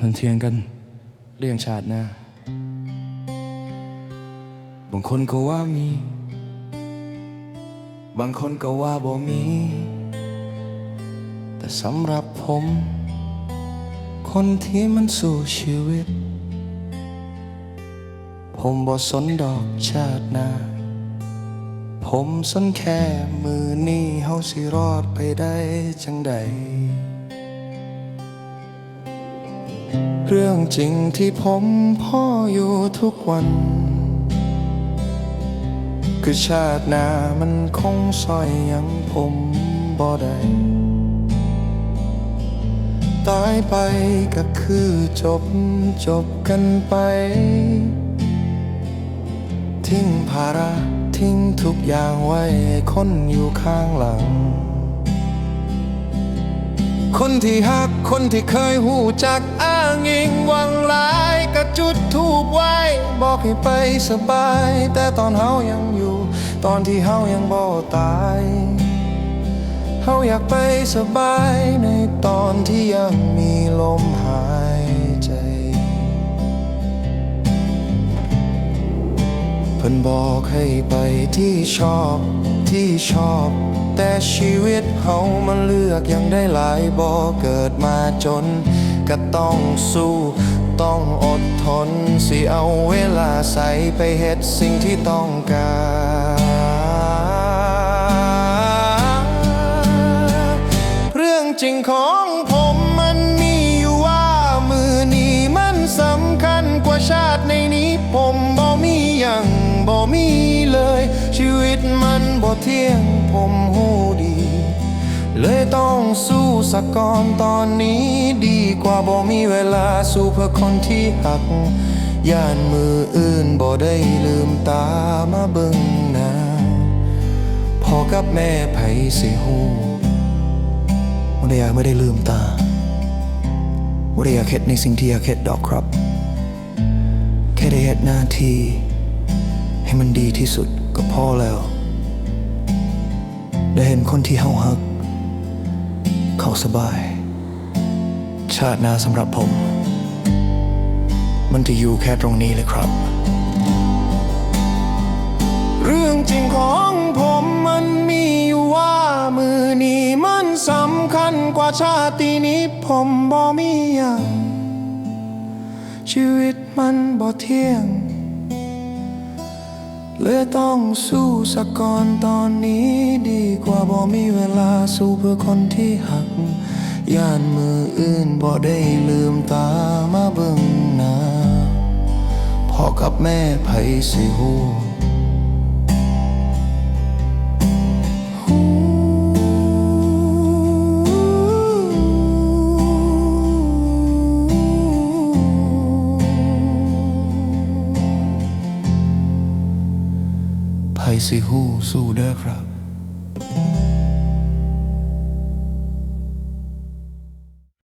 ทันเทียงกันเรื่องชาติหน้า บางคนก็ว่ามี บางคนก็ว่าบ่มี แต่สำหรับผม คนที่มันสู้ชีวิต ผมบ่สนดอกชาติหน้า ผมสนแค่มือนี้เฮาสิรอดไปได้จังใด เรื่องจริงที่ผมพ่ออยู่ทุกวัน คือชาติหน้ามันคงซอยยังผมบ่ได้ตายไปก็คือจบจบกันไป ทิ้งภาระทิ้งทุกอย่างไว้ให้คนอยู่ข้างหลัง คนที่หักคนที่เคยหูจักอ้างอิงวังหลายก็จุดทูบไว้ บอกให้ไปสบาย แต่ตอนเฮายังอยู่ ตอนที่เฮายังบ่ตายเฮาอยากไปสบายในตอนที่ยังมีลมหาย เพิ่นบอกให้ไปที่ชอบที่ชอบ แต่ชีวิตเฮามันเลือกยังได้หลายบ่เกิดมาจน ก็ต้องสู้ ต้องอดทน สิเอาเวลาใส่ไปเฮ็ดสิ่งที่ต้องการเรื่องจริงของ บ่เที่ยงผมหูดี เลยต้องสู้สักก่อนตอนนี้ดีกว่าบ่มีเวลาสู้เพื่อคนที่หัก ย่านมืออื่นบ่ได้ลืมตามาเบิ่งหน้าพ่อกับแม่ไผสิฮู้ไม่ได้อยากไม่ได้ลืมตาไม่ได้อยากเฮ็ดในสิ่งที่อยากเฮ็ดดอกครับ แค่ได้เฮ็ดหน้าที่ให้มันดีที่สุดก็พอแล้ว ได้เห็นคนที่เฮาฮัก เขาสบาย ชาติหน้าสำหรับผม มันจะอยู่แค่ตรงนี้เลยครับ เรื่องจริงของผมมันมีอยู่ว่ามือนี้มันสำคัญกว่าชาตินี้ผมบ่มีอย่างชีวิตมันบ่เที่ยง เลยต้องสู้สักก่อนตอนนี้ดีกว่าบ่มีเวลาสู้เพื่อคนที่หัก ย่านมืออื่นบ่ได้ลืมตามาเบิ่งหน้าพ่อกับแม่ไผสิฮู้ สิฮู้สู้เด้อครับ